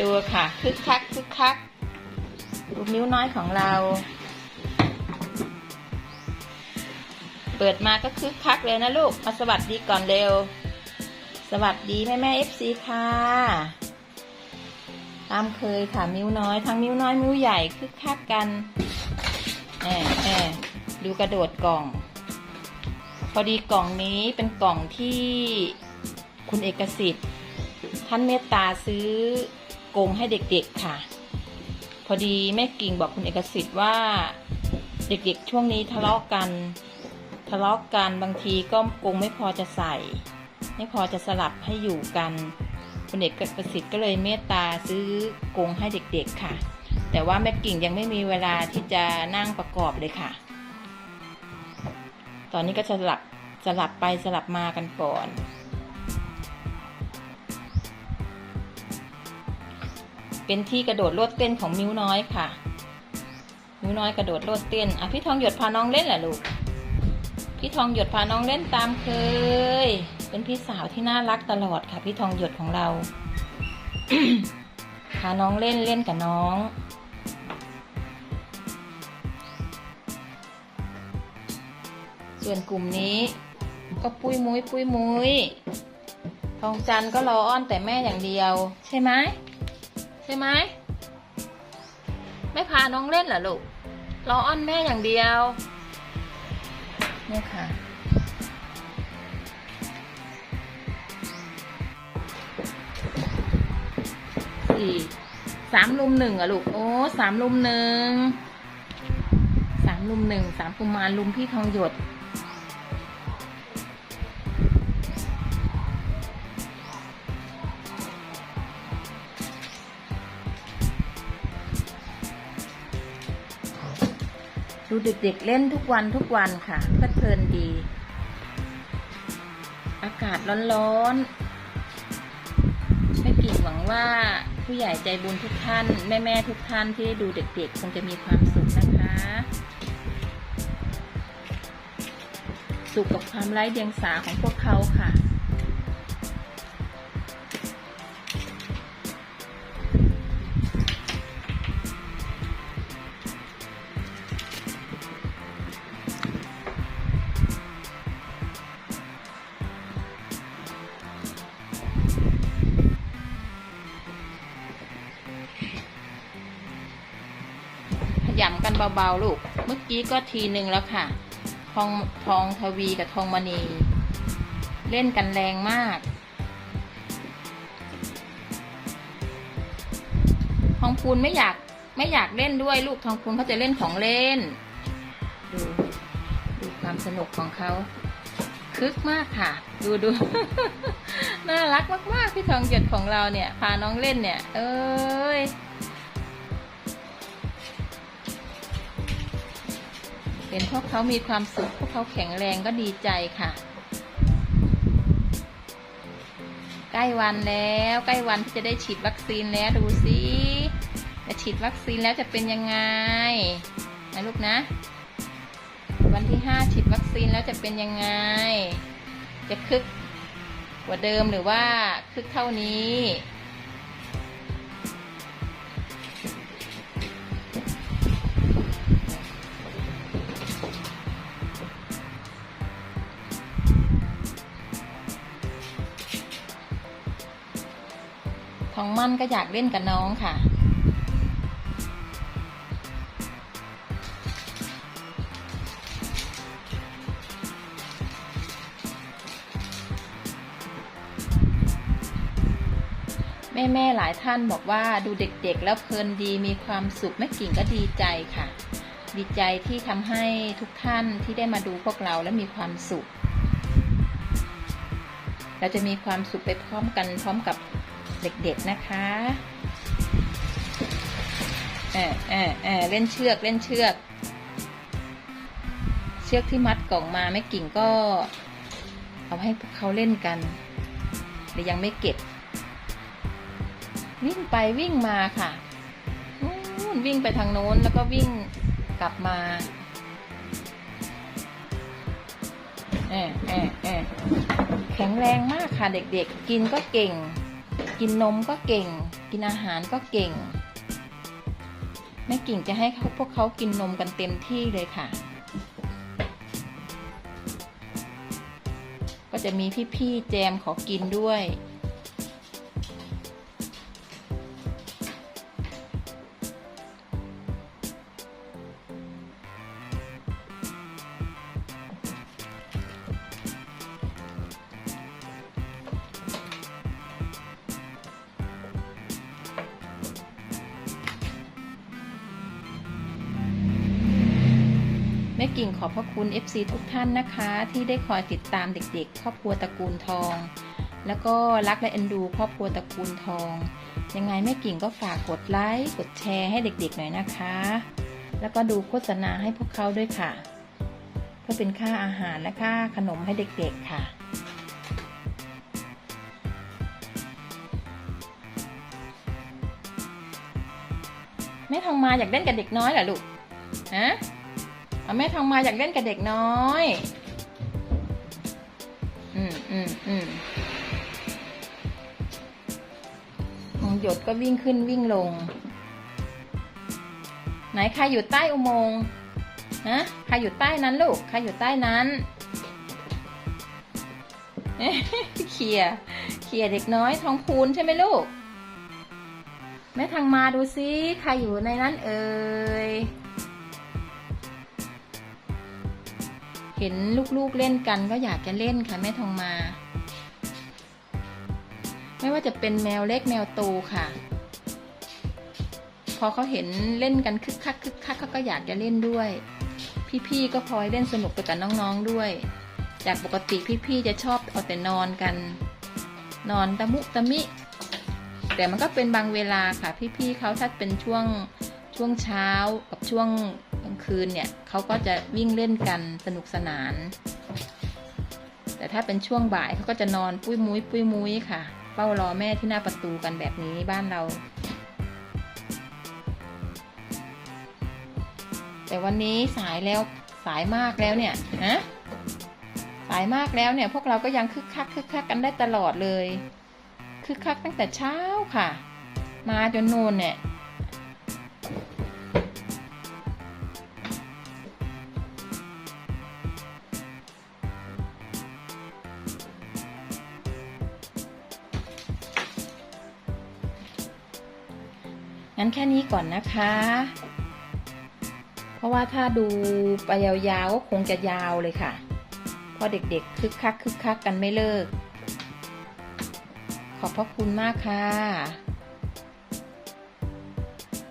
ดูค่ะคึกคักคึกคักดูนิ้วน้อยของเรา เปิดมาก็คึกคักเลยนะลูก มาสวัสดีก่อนเร็ว สวัสดีแม่แม่เอฟซีค่ะตามเคยค่ะมิ้วน้อยทั้งมิ้วน้อยมิ้วใหญ่คึกคักกันแอบแอบดูกระโดดกล่อง พอดีกล่องนี้เป็นกล่องที่คุณเอกสิทธิ์ ท่านเมตตาซื้อ กงให้เด็กๆค่ะ พอดีแม่กิ่งบอกคุณเอกสิทธิ์ว่า เด็กๆช่วงนี้ทะเลาะกัน ทะเลาะกันบางทีก็กงไม่พอจะใส่ ไม่พอจะสลับให้อยู่กัน คุณเอกประสิทธิ์ก็เลยเมตตาซื้อกงให้เด็กๆค่ะ แต่ว่าแม่กิ่งยังไม่มีเวลาที่จะนั่งประกอบเลยค่ะ ตอนนี้ก็สลับสลับไปสลับมากันก่อน เป็นที่กระโดดโลดเต้นของมิ้วน้อยค่ะ มิ้วน้อยกระโดดโลดเต้นอะพี่ทองหยดพาน้องเล่นเหรอลูก พี่ทองหยดพาน้องเล่นตามเคย เป็นพี่สาวที่น่ารักตลอดค่ะ พี่ทองหยดของเราพาน้องเล่นเล่นกับน้อง ส่วนกลุ่มนี้ก็ปุ้ยมุ้ยปุ้ยมุ้ยทองจันทร์ก็รออ้อนแต่แม่อย่างเดียว ใช่ไหม ใช่ไหมไม่พาน้องเล่นเหรอลูกรออ้อนแม่อย่างเดียวเนี่ยค่ะสี่สามลุมหนึ่งอะลูก โอ้สามลุมหนึ่งสามลุมหนึ่งสามกุมารลุมพี่ทองหยด ดูเด็กๆเล่นทุกวันทุกวันค่ะเพลิดเพลินดี อากาศร้อนๆไม่กิ่งหวังว่าผู้ใหญ่ใจบุญทุกท่าน แม่ๆทุกท่านที่ดูเด็กๆ คงจะมีความสุขนะคะ สุขกับความไร้เดียงสาของพวกเขาค่ะ ขยำกันเบาๆลูก เมื่อกี้ก็ทีหนึ่งแล้วค่ะ ทองทองทวีกับทองมณี เล่นกันแรงมาก ทองพูนไม่อยากไม่อยากเล่นด้วยลูกทองพูนเขาจะเล่นของเล่น ดูดูความสนุกของเขาคึกมากค่ะ ดูดูน่ารักมากๆพี่ทองหยดของเราเนี่ย พาน้องเล่นเนี่ย เอ้ย เห็นพวกเขามีความสุข พวกเขาแข็งแรงก็ดีใจค่ะ ใกล้วันแล้ว ใกล้วันที่จะได้ฉีดวัคซีนแล้วดูสิจะฉีดวัคซีนแล้วจะเป็นยังไงนะลูกนะ วันที่ห้าฉีดวัคซีนแล้วจะเป็นยังไง จะคึกกว่าเดิมหรือว่าคึกเท่านี้ มั่นก็อยากเล่นกับน้องค่ะแม่แม่ๆหลายท่านบอกว่าดูเด็กๆ แล้วเพลินดีมีความสุขแม่กิ่งก็ดีใจค่ะ ดีใจที่ทำให้ทุกท่านที่ได้มาดูพวกเราและมีความสุข เราจะมีความสุขไปพร้อมกันพร้อมกับ เด็กๆนะคะเออเออเออเล่นเชือกเล่นเชือก เชือกที่มัดกล่องมาแม่กิ่งก็ เอาให้พวกเขาเล่นกันแต่ยังไม่เก็บ วิ่งไปวิ่งมาค่ะนู่นวิ่งไปทางโน้นแล้วก็วิ่งกลับมาเออเออเออแข็งแรงมากค่ะเด็กๆ กินก็เก่ง กินนมก็เก่ง กินอาหารก็เก่ง แม่กิ่งจะให้เขาพวกเขากินนมกันเต็มที่เลยค่ะ ก็จะมีพี่ๆแจมขอกินด้วย ม่กิ่งขอบพระคุณ FC ทุกท่านนะคะ ที่ได้คอยติดตามเด็กๆ ครอบครัวตระกูลทอง แล้วก็รักและเอ็นดู ครอบครัวตระกูลทอง ยังไงแม่กิ่งก็ฝากกดไลค์กดแชร์ให้เด็กๆหน่อยนะคะ แล้วก็ดูโฆษณาให้พวกเขาด้วยค่ะ เพื่อเป็นค่าอาหารและค่าขนมให้เด็กๆค่ะแม่ทองมาอยากเล่นกับเด็กน้อยเหรอลูก ฮะ แม่ทองมาอยากเล่นกับเด็กน้อย อืมอืมอืมของหยดก็วิ่งขึ้นวิ่งลง ไหนใครอยู่ใต้อุโมงค์ฮะใครอยู่ใต้นั้นลูก ใครอยู่ใต้นั้นเอ๊ะเขี่ยเขี่ยเด็กน้อยทองพูนใช่ไหมลูก แม่ทางมาดูซิ ใครอยู่ในนั้นเอ่ย ห็นลูกๆเล่นกันก็อยากจะเล่นค่ะแม่ทองมา ไม่ว่าจะเป็นแมวเล็กแมวโตค่ะ พอเขาเห็นเล่นกันคึกคักคึกคักเขาก็อยากจะเล่นด้วย พี่ๆก็พลอยเล่นสนุกไปกับน้องๆด้วย จากปกติพี่ๆจะชอบเอาแต่นอนกัน นอนตะมุตะมิ แต่มันก็เป็นบางเวลาค่ะ พี่ๆเขาถ้าเป็นช่วงช่วงเช้ากับช่วงางคืนเนี่ยเขาก็จะวิ่งเล่นกันสนุกสนาน แต่ถ้าเป็นช่วงบ่ายเขาก็จะนอนปุ้ยมุ้ยปุ้ยมุ้ยค่ะ เฝ้ารอแม่ที่หน้าประตูกันแบบนี้บ้านเรา แต่วันนี้สายแล้วสายมากแล้วเนี่ยฮะสายมากแล้วเนี่ยพวกเราก็ยังคึกคักคึกคักกันได้ตลอดเลยคึกคักตั้งแต่เช้าค่ะ มาจนนูนเนี่ย งั้นแค่นี้ก่อนนะคะ เพราะว่าถ้าดูไปยาวๆก็คงจะยาวเลยค่ะ เพราะเด็กๆคึกคักคึกคักกันไม่เลิก ขอบพระคุณมากค่ะ